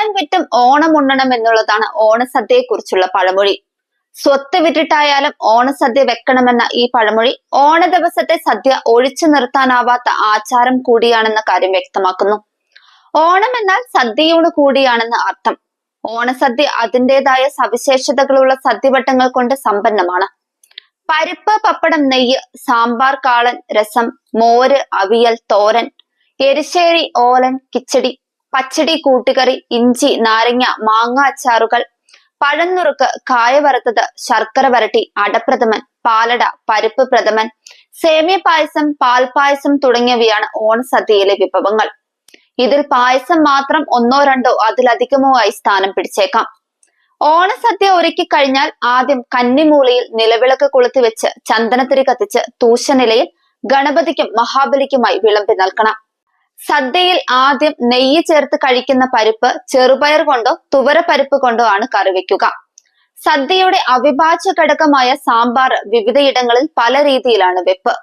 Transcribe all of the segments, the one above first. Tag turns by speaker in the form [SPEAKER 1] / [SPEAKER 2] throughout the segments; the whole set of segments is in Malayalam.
[SPEAKER 1] ഓണം വിറ്റും ഓണം ഉണ്ണണം എന്നുള്ളതാണ് ഓണസദ്യയെ കുറിച്ചുള്ള പഴമൊഴി. സ്വത്ത് വിറ്റിട്ടായാലും ഓണസദ്യ വെക്കണമെന്ന ഈ പഴമൊഴി ഓണ ദിവസത്തെ സദ്യ ഒഴിച്ചു നിർത്താനാവാത്ത ആചാരം കൂടിയാണെന്ന കാര്യം വ്യക്തമാക്കുന്നു. ഓണം എന്നാൽ സദ്യയോട് കൂടിയാണെന്ന് അർത്ഥം. ഓണസദ്യ അതിന്റെതായ സവിശേഷതകളുള്ള സദ്യവട്ടങ്ങൾ കൊണ്ട് സമ്പന്നമാണ്. പരിപ്പ് പപ്പടം നെയ്യ് സാമ്പാർ കാളൻ രസം മോര് അവിയൽ തോരൻ എരിശ്ശേരി ഓലൻ കിച്ചടി പച്ചടി കൂട്ടുകറി ഇഞ്ചി നാരങ്ങ മാങ്ങ അച്ചാറുകൾ പഴന്നുറുക്ക് കായ വറുത്തത് ശർക്കര വരട്ടി അടപ്രഥമൻ പാലട പരിപ്പ് പ്രഥമൻ സേമിയ പായസം പാൽപായസം തുടങ്ങിയവയാണ് ഓണസദ്യയിലെ വിഭവങ്ങൾ. ഇതിൽ പായസം മാത്രം ഒന്നോ രണ്ടോ അതിലധികമോ ആയി സ്ഥാനം പിടിച്ചേക്കാം. ഓണസദ്യ ഒരുക്കി കഴിഞ്ഞാൽ ആദ്യം കന്നിമൂലയിൽ നിലവിളക്ക് കൊളുത്തിവെച്ച് ചന്ദനത്തിരി കത്തിച്ച് തൂശനിലയിൽ ഗണപതിക്കും മഹാബലിക്കുമായി വിളമ്പി നൽകണം സദ്യയിൽ ആദ്യം നെയ്യ് ചേർത്ത് കഴിക്കുന്ന പരിപ്പ് ചെറുപയർ കൊണ്ടോ തുവരപ്പരിപ്പ് കൊണ്ടോ ആണ് കറി വെക്കുക. സദ്യയുടെ അവിഭാജ്യ ഘടകമായ സാമ്പാർ വിവിധയിടങ്ങളിൽ പല രീതിയിലാണ് വെപ്പ്.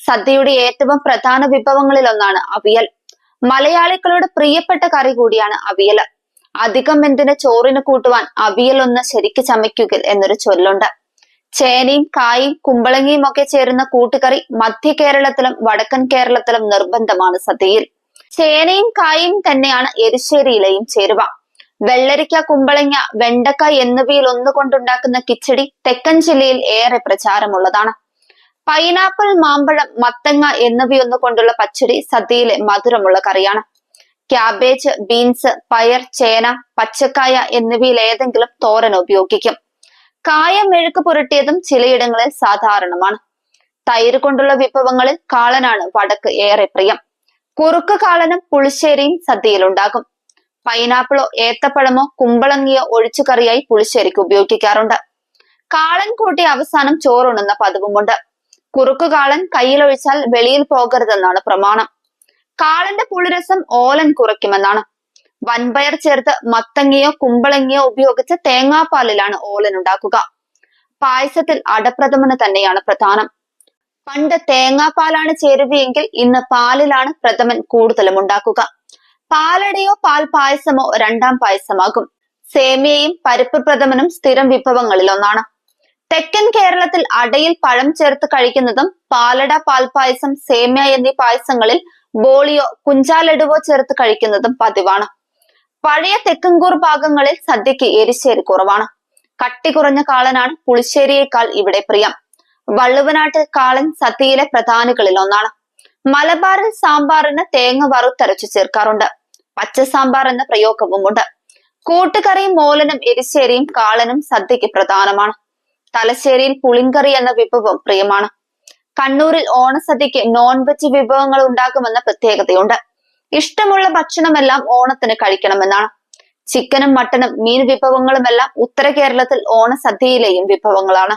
[SPEAKER 1] സദ്യയുടെ ഏറ്റവും പ്രധാന വിഭവങ്ങളിൽ ഒന്നാണ് അവിയൽ. മലയാളികളുടെ പ്രിയപ്പെട്ട കറി കൂടിയാണ് അവിയൽ. അധികം എന്തിന് ചോറിന് കൂട്ടുവാൻ അവിയൽ ഒന്ന് ശരിക്ക് ചമയ്ക്കുക എന്നൊരു ചൊല്ലുണ്ട്. ചേനയും കായും കുമ്പളങ്ങയും ഒക്കെ ചേരുന്ന കൂട്ടുകറി മധ്യ കേരളത്തിലും വടക്കൻ കേരളത്തിലും നിർബന്ധമാണ് സദ്യയിൽ. ചേനയും കായും തന്നെയാണ് എരിശ്ശേരിയിലെയും ചേരുവ. വെള്ളരിക്ക കുമ്പളങ്ങ വെണ്ടക്ക എന്നിവയിൽ ഒന്നുകൊണ്ടുണ്ടാക്കുന്ന കിച്ചടി തെക്കൻ ജില്ലയിൽ ഏറെ പ്രചാരമുള്ളതാണ്. പൈനാപ്പിൾ മാമ്പഴം മത്തങ്ങ എന്നിവയൊന്നു കൊണ്ടുള്ള പച്ചടി സദ്യയിലെ മധുരമുള്ള കറിയാണ്. ക്യാബേജ് ബീൻസ് പയർ ചേന പച്ചക്കായ എന്നിവയിൽ ഏതെങ്കിലും തോരൻ ഉപയോഗിക്കും. കായ മെഴുക്ക് പുരട്ടിയതും ചിലയിടങ്ങളിൽ സാധാരണമാണ്. തൈര് കൊണ്ടുള്ള വിഭവങ്ങളിൽ കാളനാണ് വടക്ക് ഏറെ പ്രിയം. കുറുക്ക് കാളനും പുളിശ്ശേരിയും സദ്യയിലുണ്ടാകും. പൈനാപ്പിളോ ഏത്തപ്പഴമോ കുമ്പളങ്ങിയോ ഒഴിച്ചുകറിയായി പുളിശ്ശേരിക്ക് ഉപയോഗിക്കാറുണ്ട്. കാളൻ കൂട്ടി അവസാനം ചോറുണ്ണുന്ന പതിവുമുണ്ട്. കുറുക്ക് കാളൻ കയ്യിലൊഴിച്ചാൽ വെളിയിൽ പോകരുതെന്നാണ് പ്രമാണം. കാളന്റെ പുളിരസം ഓലൻ കുറയ്ക്കുമെന്നാണ്. വൻപയർ ചേർത്ത് മത്തങ്ങിയോ കുമ്പളങ്ങിയോ ഉപയോഗിച്ച് തേങ്ങാപ്പാലിലാണ് ഓലൻ ഉണ്ടാക്കുക. പായസത്തിൽ അടപ്രഥമന് തന്നെയാണ് പ്രധാനം. പണ്ട് തേങ്ങാപ്പാലാണ് ചേരുവയെങ്കിൽ ഇന്ന് പാലിലാണ് പ്രഥമൻ കൂടുതലും ഉണ്ടാക്കുക. പാലടയോ പാൽ പായസമോ രണ്ടാം പായസമാകും. സേമിയയും പരിപ്പ് പ്രഥമനും സ്ഥിരം വിഭവങ്ങളിൽ ഒന്നാണ്. തെക്കൻ കേരളത്തിൽ അടയിൽ പഴം ചേർത്ത് കഴിക്കുന്നതും പാലട പാൽപായസം സേമിയ എന്നീ പായസങ്ങളിൽ ബോളിയോ കുഞ്ചാലടുവോ ചേർത്ത് കഴിക്കുന്നതും പതിവാണ്. പഴയ തെക്കൻകൂർ ഭാഗങ്ങളിൽ സദ്യക്ക് എരിശ്ശേരി കുറവാണ്. കട്ടി കുറഞ്ഞ കാളനാണ് പുളിശ്ശേരിയേക്കാൾ ഇവിടെ പ്രിയം. വള്ളുവനാട്ട് കാളൻ സദ്യയിലെ പ്രധാനികളിൽ ഒന്നാണ്. മലബാറിൽ സാമ്പാറിന് തേങ്ങ വറുത്തരച്ചു ചേർക്കാറുണ്ട്. പച്ച സാമ്പാർ എന്ന പ്രയോഗവുമുണ്ട്. കൂട്ടുകറിയും മോലനും എരിശ്ശേരിയും കാളനും സദ്യക്ക് പ്രധാനമാണ്. തലശ്ശേരിയിൽ പുളിങ്കറി എന്ന വിഭവം പ്രിയമാണ്. കണ്ണൂരിൽ ഓണസദ്യക്ക് നോൺ വെജ് വിഭവങ്ങൾ ഉണ്ടാകുമെന്ന പ്രത്യേകതയുണ്ട്. ഇഷ്ടമുള്ള ഭക്ഷണമെല്ലാം ഓണത്തിന് കഴിക്കണമെന്നാണ്. ചിക്കനും മട്ടനും മീൻ വിഭവങ്ങളുമെല്ലാം ഉത്തര കേരളത്തിൽ ഓണസദ്യയിലെയും വിഭവങ്ങളാണ്.